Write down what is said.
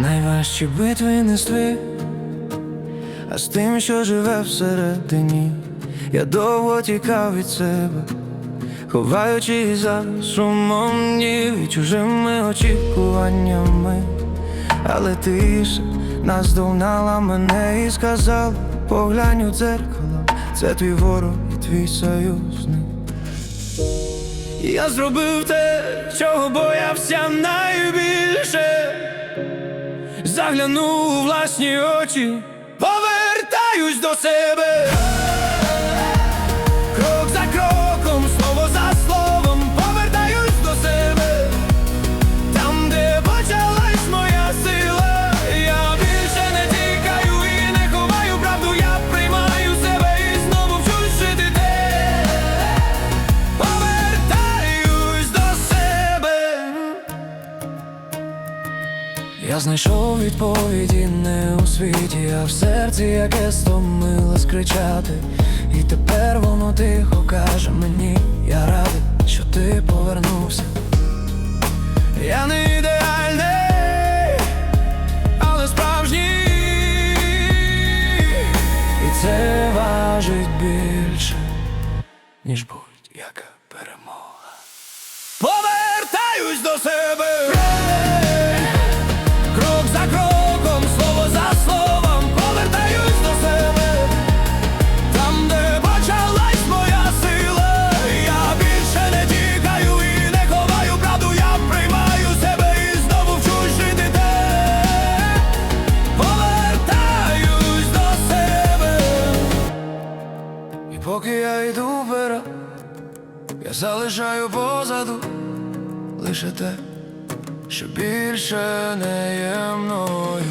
Найважчі битви не з тві, а з тим, що живе всередині. Я довго тікав від себе, ховаючись за сумом днів і чужими очікуваннями. Але тиша наздогнала мене і сказала, поглянь у дзеркало, це твій ворог і твій союзник. Я зробив те, чого боявся найбільше. Заглянув у власні очі, повертаюсь до себе. Я знайшов відповіді не у світі, а в серці, яке стомилось кричати. І тепер воно тихо каже мені, я радий, що ти повернувся. Я не ідеальний, але справжній. І це важить більше, ніж будь-яка перемога. Повертаюсь до себе. Я я залишаю позаду лише те, що більше не є мною.